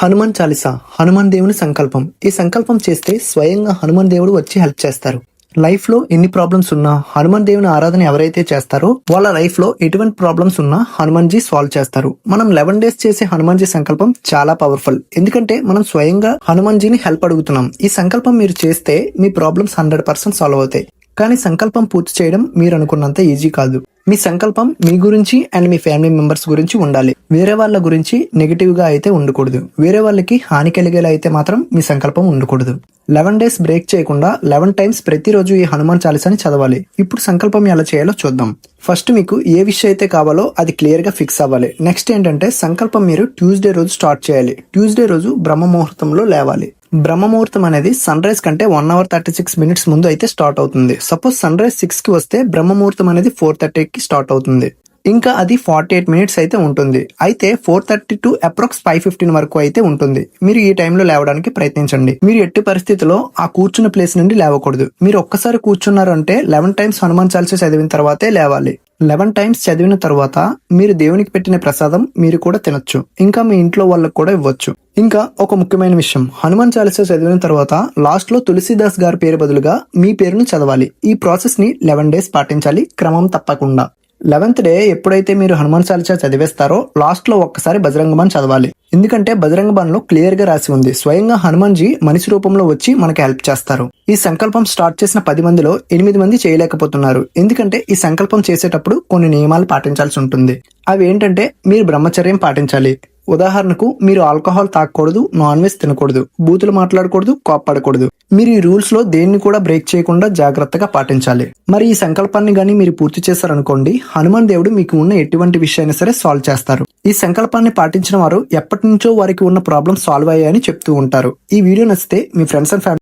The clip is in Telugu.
హనుమాన్ చాలీస హనుమాన్ దేవుని సంకల్పం. ఈ సంకల్పం చేస్తే స్వయంగా హనుమాన్ దేవుడు వచ్చి హెల్ప్ చేస్తారు. లైఫ్లో ఎన్ని ప్రాబ్లమ్స్ ఉన్నా హనుమాన్ దేవుని ఆరాధన ఎవరైతే చేస్తారో వాళ్ళ లైఫ్లో ఎటువంటి ప్రాబ్లమ్స్ ఉన్నా హనుమాన్జీ సాల్వ్ చేస్తారు. మనం లెవెన్ డేస్ చేసే హనుమాన్ జీ సంకల్పం చాలా పవర్ఫుల్ ఎందుకంటే మనం స్వయంగా హనుమాన్జీని హెల్ప్ అడుగుతున్నాం. ఈ సంకల్పం మీరు చేస్తే మీ ప్రాబ్లమ్స్ హండ్రెడ్ పర్సెంట్ సాల్వ్ అవుతాయి. కానీ సంకల్పం పూర్తి చేయడం మీరు అనుకున్నంత ఈజీ కాదు. మీ సంకల్పం మీ గురించి అండ్ మీ ఫ్యామిలీ మెంబర్స్ గురించి ఉండాలి. వేరే వాళ్ళ గురించి నెగిటివ్గా అయితే ఉండకూడదు. వేరే వాళ్ళకి హాని కలిగేలా అయితే మాత్రం మీ సంకల్పం ఉండకూడదు. లెవెన్ డేస్ బ్రేక్ చేయకుండా లెవెన్ టైమ్స్ ప్రతిరోజు ఈ హనుమాన్ చాలీసాని చదవాలి. ఇప్పుడు సంకల్పం ఎలా చేయాలో చూద్దాం. ఫస్ట్ మీకు ఏ విషయం అయితే కావాలో అది క్లియర్గా ఫిక్స్ అవ్వాలి. నెక్స్ట్ ఏంటంటే సంకల్పం మీరు ట్యూస్డే రోజు స్టార్ట్ చేయాలి. ట్యూస్డే రోజు బ్రహ్మ ముహూర్తంలో లేవాలి. బ్రహ్మముహూర్తం అనేది సన్ రైజ్ కంటే one hour thirty six minutes ముందు అయితే స్టార్ట్ అవుతుంది. సపోజ్ సన్ రైజ్ సిక్స్కి వస్తే బ్రహ్మముహూర్తం అనేది ఫోర్ థర్టీకి స్టార్ట్ అవుతుంది. ఇంకా అది ఫార్టీ ఎయిట్ మినిట్స్ అయితే ఉంటుంది. అయితే four thirty to approx five fifteen వరకు అయితే ఉంటుంది. మీరు ఈ టైంలో లేవడానికి ప్రయత్నించండి. మీరు ఎట్టి పరిస్థితిలో ఆ కూర్చున్న ప్లేస్ నుండి లేవకూడదు. మీరు ఒక్కసారి కూర్చున్నారంటే లెవెన్ టైమ్స్ హనుమాన్ చాలీసా చదివిన తర్వాతే లేవాలి. లెవెన్ టైమ్స్ చదివిన తర్వాత మీరు దేవునికి పెట్టిన ప్రసాదం మీరు కూడా తినొచ్చు. ఇంకా మీ ఇంట్లో వాళ్ళకు కూడా ఇవ్వచ్చు. ఇంకా ఒక ముఖ్యమైన విషయం. హనుమాన్ చాలీసా చదివిన తర్వాత లాస్ట్లో తులసిదాస్ గారి పేరు బదులుగా మీ పేరును చదవాలి. ఈ ప్రాసెస్ని లెవెన్ డేస్ పాటించాలి. క్రమం తప్పకుండా. లెవెన్త్ డే ఎప్పుడైతే మీరు హనుమాన్ చాలీసా చదివేస్తారో లాస్ట్లో ఒక్కసారి బజరంగబాన్ చదవాలి. ఎందుకంటే బజరంగబాన్లో క్లియర్గా రాసి ఉంది. స్వయంగా హనుమాన్ జీ మనిషి రూపంలో వచ్చి మనకి హెల్ప్ చేస్తారు. ఈ సంకల్పం స్టార్ట్ చేసిన పది మందిలో ఎనిమిది మంది చేయలేకపోతున్నారు. ఎందుకంటే ఈ సంకల్పం చేసేటప్పుడు కొన్ని నియమాలు పాటించాల్సి ఉంటుంది. అవి ఏంటంటే మీరు బ్రహ్మచర్యం పాటించాలి. ఉదాహరణకు మీరు ఆల్కహాల్ తాగకూడదు నాన్ వెజ్ తినకూడదు బూతులు మాట్లాడకూడదు కోప్పడకూడదు. మీరు ఈ రూల్స్లో దేన్ని కూడా బ్రేక్ చేయకుండా జాగ్రత్తగా పాటించాలి. మరి ఈ సంకల్పాన్ని గాని మీరు పూర్తి చేశారనుకోండి హనుమాన్ దేవుడు మీకు ఉన్న ఎటువంటి విషయాన్ని సరే సాల్వ్ చేస్తారు. ఈ సంకల్పాన్ని పాటించిన వారు ఎప్పటి నుంచో వారికి ఉన్న ప్రాబ్లమ్ సాల్వ్ అయ్యాయని చెప్తూ ఉంటారు. ఈ వీడియో నచ్చితే మీ ఫ్రెండ్స్ అండ్ ఫ్యామిలీ